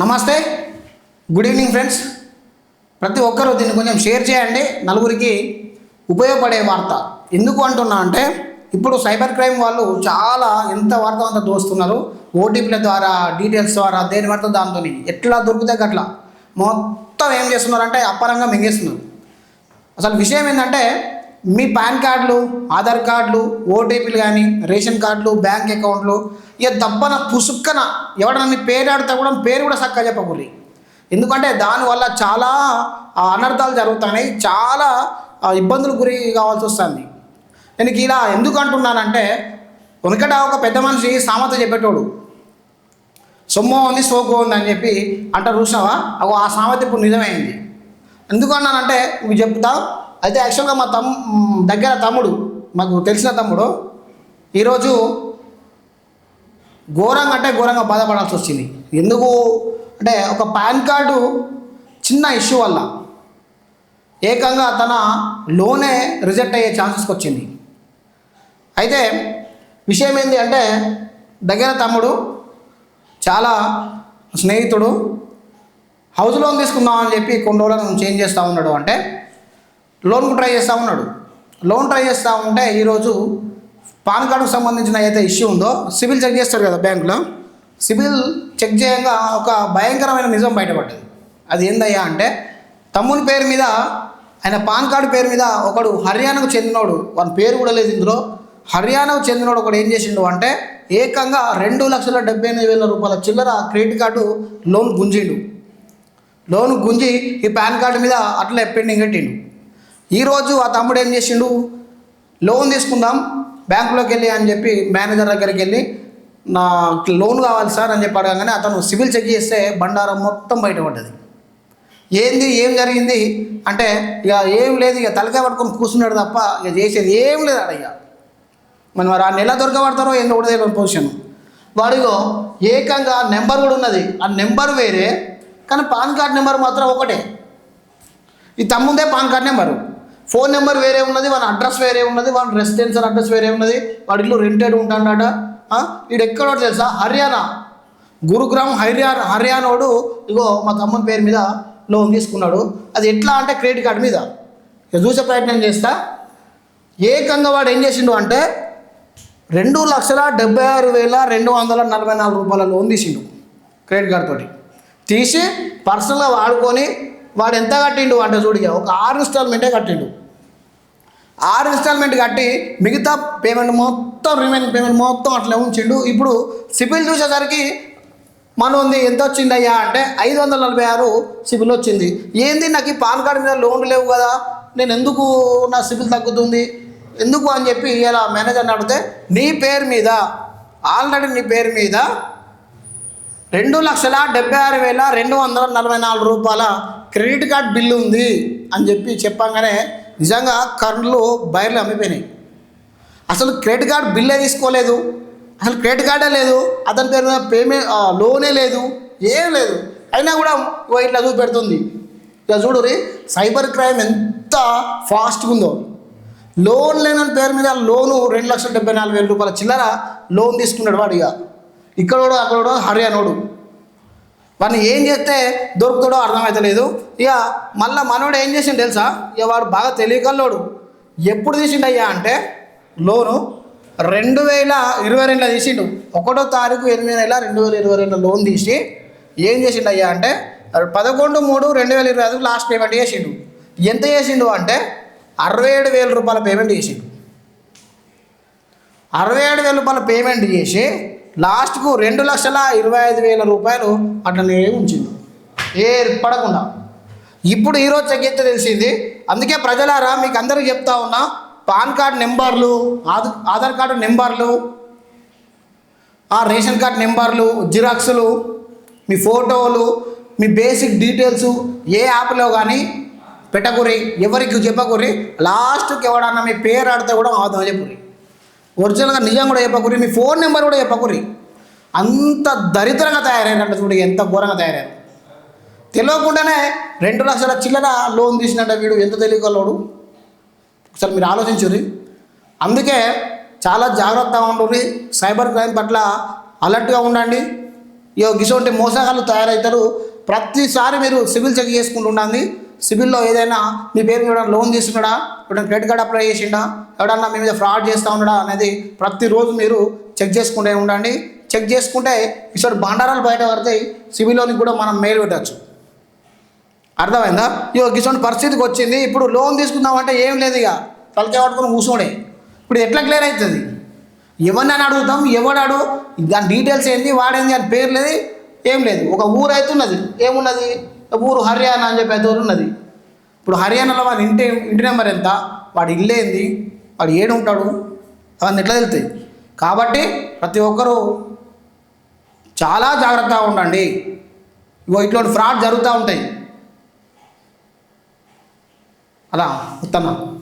నమస్తే. Good evening friends ప్రతి ఒక్కరూ దీన్ని కొంచెం షేర్ చేయండి. నలుగురికి ఉపయోగపడే వార్త. ఎందుకు అంటున్నా అంటే ఇప్పుడు సైబర్ క్రైమ్ వాళ్ళు చాలా ఎంత వార్త అంత దోస్తున్నారు ఓటీపీల ద్వారా డీటెయిల్స్ ద్వారా దేని వార్త దాంతో ఎట్లా దొరికితే అట్లా మొత్తం ఏం చేస్తున్నారంటే అప్పరంగా మింగేస్తున్నారు. అసలు విషయం ఏంటంటే మీ పాన్ కార్డులు ఆధార్ కార్డులు ఓటీపీలు కానీ రేషన్ కార్డులు బ్యాంక్ అకౌంట్లు ఇక దబ్బన పుసుక్కన ఎవడన్నా మీ పేరు ఆడితే కూడా పేరు కూడా చక్కగా చెప్పకూరి ఎందుకంటే దానివల్ల చాలా అనర్థాలు జరుగుతున్నాయి చాలా ఇబ్బందులు గురి కావాల్సి వస్తుంది. నేను ఇలా ఎందుకు అంటున్నానంటే వెనకట ఒక పెద్ద మనిషి సామెత చెప్పేటోడు. సొమ్ము ఉంది సోకు ఉంది అని చెప్పి అంటారు చూసినావా? అగో ఆ సామెత ఇప్పుడు నిజమైంది. ఎందుకు అన్నానంటే మీకు చెప్తా అయితే యాక్చువల్గా మా తమ్ దగ్గర తమ్ముడు మాకు తెలిసిన తమ్ముడు ఈరోజు ఘోరంగా అంటే ఘోరంగా బాధపడాల్సి వచ్చింది. ఎందుకు అంటే ఒక పాన్ కార్డు చిన్న ఇష్యూ వల్ల ఏకంగా తన లోనే రిజెక్ట్ అయ్యే ఛాన్సెస్కి వచ్చింది. అయితే విషయం ఏంటి అంటే దగ్గర తమ్ముడు చాలా స్నేహితుడు హౌస్ లోన్ తీసుకుందామని చెప్పి కొన్ని రోజులను చేంజ్ చేస్తూ ఉన్నాడు అంటే లోన్కు ట్రై చేస్తూ ఉన్నాడు. లోన్ ట్రై చేస్తూ ఉంటే ఈరోజు పాన్ కార్డుకు సంబంధించిన ఏదైతే ఇష్యూ ఉందో సిబిల్ చెక్ చేస్తారు కదా బ్యాంకులో. సిబిల్ చెక్ చేయంగా ఒక భయంకరమైన నిజం బయటపడ్డది. అది ఏందయ్యా అంటే తమ్ముని పేరు మీద ఆయన పాన్ కార్డు పేరు మీద ఒకడు హర్యానాకు చెందినోడు వాని పేరు కూడా లేదు ఇందులో. హర్యానాకు చెందినోడు ఒకడు ఏం చేసిండు అంటే ఏకంగా రెండు లక్షల డెబ్బై ఎనిమిది వేల రూపాయల చిల్లర క్రెడిట్ కార్డు లోన్ గుంజిండు. లోన్ గుంజి ఈ పాన్ కార్డు మీద అట్లా పెండింగ్ పెట్టిండు. ఈరోజు ఆ తమ్ముడు ఏం చేసిండు? లోన్ తీసుకుందాం బ్యాంకులోకి వెళ్ళి అని చెప్పి మేనేజర్ దగ్గరికి వెళ్ళి నా లోన్ కావాలి సార్ అని చెప్పి అడగగానే అతను సివిల్ చెక్ చేస్తే బండారం మొత్తం బయటపడ్డది ఏంది ఏం జరిగింది? అంటే ఇక ఏం లేదు ఇక తలకాయ పట్టుకొని కూర్చున్నాడు తప్ప ఇక చేసేది ఏం లేదు ఆడ ఇక. మరి మరి ఆ నెల దొరకబడతారో ఏందో కూడా తెలియని పొజిషన్ వాడిగో ఏకంగా నెంబర్ కూడా ఉన్నది. ఆ నెంబర్ వేరే కానీ పాన్ కార్డ్ నెంబర్ మాత్రం ఒకటే. ఈ తమ్ముందే PAN card number. Phone number వేరే ఉన్నది వాని అడ్రస్ వేరే ఉన్నది వాని రెసిడెన్షియల్ అడ్రస్ వేరే ఉన్నది వాడి ఇల్లు రెంటెడ్ ఉంటాడట వీడు ఎక్కడో తెలుసా? హర్యానా. గురుగ్రామ్ హర్యానా హర్యానాడు. ఇగో మా తమ్ముని పేరు మీద లోన్ తీసుకున్నాడు. అది ఎట్లా అంటే క్రెడిట్ కార్డు మీద. చూసే ప్రయత్నం చేస్తా. ఏకంగా వాడు ఏం చేసిండు అంటే రెండు లక్షల డెబ్బై ఆరు వేల రెండు వందల నలభై నాలుగు రూపాయల లోన్ తీసిండు క్రెడిట్ కార్డ్ తోటి. తీసి పర్సనల్గా వాడుకొని వాడు ఎంత కట్టిండు? అంటే చూడిగా ఒక ఆరు ఇన్స్టాల్మెంటే కట్టిండు. ఆరు ఇన్స్టాల్మెంట్ కట్టి మిగతా పేమెంట్ మొత్తం రిమైనింగ్ పేమెంట్ మొత్తం అట్లా ఉంచిండు. ఇప్పుడు సిబిల్ చూసేసరికి మన ఉంది ఎంత వచ్చిందయ్యా అంటే ఐదు వందల నలభై ఆరు సిబిల్ వచ్చింది. ఏంది నాకు ఈ పాన్ కార్డు మీద లోన్ లేవు కదా? నేను ఎందుకు నా సిబిల్ తగ్గుతుంది? ఎందుకు అని చెప్పి ఇలా మేనేజర్ని అడిగితే నీ పేరు మీద ఆల్రెడీ నీ పేరు మీద రెండు లక్షల డెబ్బై ఆరు వేల రెండు వందల నలభై నాలుగు రూపాయల క్రెడిట్ కార్డ్ బిల్లు ఉంది అని చెప్పి చెప్పంగానే నిజంగా కర్నూలు బయర్లు అమ్మిపోయినాయి. అసలు క్రెడిట్ కార్డ్ బిల్లే తీసుకోలేదు. అసలు క్రెడిట్ కార్డే లేదు. అతని పేరు మీద పేమెంట్లోనే లేదు. ఏం లేదు. అయినా కూడా ఇట్లా చూపెడుతుంది ఇట్లా చూడురి సైబర్ క్రైమ్ ఎంత ఫాస్ట్గా ఉందో. లోన్ లేని పేరు మీద లోను రెండు లక్షల డెబ్బై నాలుగు వేల రూపాయల చిల్లర లోన్ తీసుకున్నాడు వాడు ఇక. ఇక్కడోడు అక్కడోడు హర్యానోడు వాడిని ఏం చేస్తే దొరుకుతాడో అర్థమవుతలేదు ఇక మళ్ళీ మనోడు ఏం చేసిండు తెలుసా? ఇక వాడు బాగా తెలియకల్లోడు ఎప్పుడు తీసిండు అయ్యా అంటే లోను రెండు వేల ఇరవై రెండులో తీసిండు. ఒకటో తారీఖు ఎనిమిది నెల రెండు వేల ఇరవై రెండులో లోన్ తీసి ఏం చేసిండు అయ్యా అంటే పదకొండు మూడు రెండు వేల ఇరవై ఐదుకు లాస్ట్ పేమెంట్ చేసిండు. ఎంత చేసిండు అంటే అరవై ఏడు వేల రూపాయల పేమెంట్ చేసిండు. అరవై ఏడు వేల రూపాయల పేమెంట్ చేసి లాస్ట్కు రెండు లక్షల ఇరవై ఐదు వేల రూపాయలు అట్లనే ఉంచింది. ఏర్పడకుండా. ఇప్పుడు ఈరోజు చెక్ తెలిసింది. అందుకే ప్రజలారా మీకు అందరికీ చెప్తా ఉన్నా పాన్ కార్డ్ నెంబర్లు ఆధార్ ఆధార్ కార్డు నెంబర్లు ఆ రేషన్ కార్డ్ నెంబర్లు జిరాక్సులు మీ ఫోటోలు మీ బేసిక్ డీటెయిల్స్ ఏ యాప్లో కానీ పెట్టకురి ఎవరికి చెప్పకురి లాస్ట్కి ఎవడన్నా మీ పేరు ఆడితే కూడా ఆదాం చెప్పురి ఒరిజినల్గా నిజం కూడా చెప్పకురి మీ ఫోన్ నెంబర్ కూడా చెప్పకురి. అంత దరిద్రంగా తయారైనట్టు చూడు ఎంత ఘోరంగా తయారయ్యారు తెలియకుండానే రెండు లక్షల చిల్లర లోన్ తీసినట్ట వీడు ఎంత తెలియగలడు? ఒకసారి మీరు ఆలోచించుర్రి. అందుకే చాలా జాగ్రత్తగా ఉండండి సైబర్ క్రైమ్ పట్ల అలర్ట్గా ఉండండి. ఇగో గిసోంటి మోసగాళ్ళు తయారవుతారు ప్రతిసారి మీరు సిబిల్ చెక్ చేసుకుంటూ ఉండండి. సిబిల్లో ఏదైనా మీ పేరు మీద ఎవడన్నా లోన్ తీసుకున్నాడా? ఎవడన్నా క్రెడిట్ కార్డ్ అప్లై చేసిండా? ఎవడన్నా మీ మీద ఫ్రాడ్ చేస్తూ ఉన్నాడా అనేది ప్రతిరోజు మీరు చెక్ చేసుకుంటే ఉండండి. చెక్ చేసుకుంటే ఇసోటి బండారాలు బయట పడతాయి సిబిల్లోనికి కూడా మనం మెయిల్ పెట్టచ్చు. అర్థమైందా? ఇగో గిసోటి పరిస్థితికి వచ్చింది. ఇప్పుడు లోన్ తీసుకుందామంటే ఏం లేదు ఇక తలకే పట్టుకుని కూర్చోడే ఇప్పుడు ఎట్లా క్లియర్ అవుతుంది? ఎవరినైనా అడుగుతాం. ఎవడాడు దాని డీటెయిల్స్ ఏంది? వాడేంది? అని పేరు లేదు ఏం లేదు. ఒక ఊరు అయితే ఉన్నది ఏమున్నది? ఊరు హర్యానా అని చెప్పి అయితే ఉన్నది ఇప్పుడు హర్యానాలో వాడి ఇంటి ఇంటి నెంబర్ ఎంత? వాడి ఇల్లు ఏంది? వాడు ఏడు ఉంటాడు? అవన్నీ ఎట్లా తెలుస్తాయి కాబట్టి ప్రతి ఒక్కరూ చాలా జాగ్రత్తగా ఉండండి. ఇగో ఇట్లాంటి ఫ్రాడ్ జరుగుతూ ఉంటాయి. అలా ఉత్తమ.